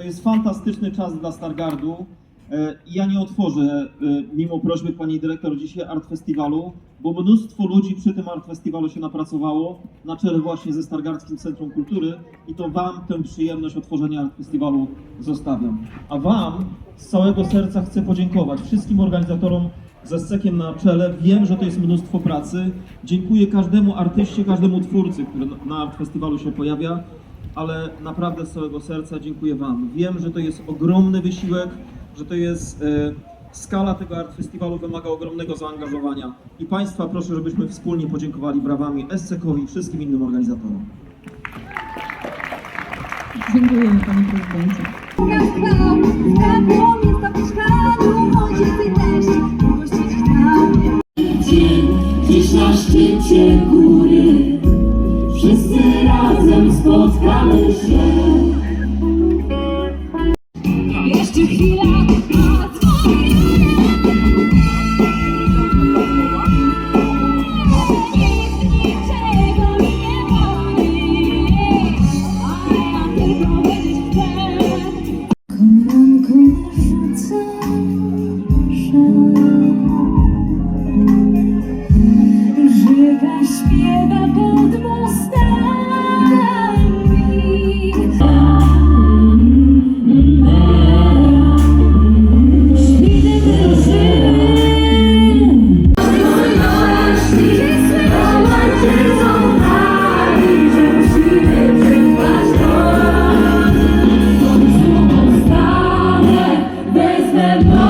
To jest fantastyczny czas dla Stargardu. E, Ja nie otworzę, e, mimo prośby pani dyrektor, dzisiaj Art Festiwalu, bo mnóstwo ludzi przy tym Art Festiwalu się napracowało, na czele właśnie ze Stargardzkim Centrum Kultury i to Wam tę przyjemność otworzenia Art Festiwalu zostawiam. A Wam z całego serca chcę podziękować wszystkim organizatorom ze scekiem na czele. Wiem, że to jest mnóstwo pracy. Dziękuję każdemu artyście, każdemu twórcy, który na Art Festiwalu się pojawia ale naprawdę z całego serca dziękuję Wam. Wiem, że to jest ogromny wysiłek, że to jest e, skala tego art festiwalu wymaga ogromnego zaangażowania i Państwa proszę, żebyśmy wspólnie podziękowali brawami SCK-owi i wszystkim innym organizatorom. Dziękujemy panie prezydencie. Dziś na szczycie góry spotkamy się Jeszcze chwila, a twoje niczego nie boi, a ja tylko wiedzieć. the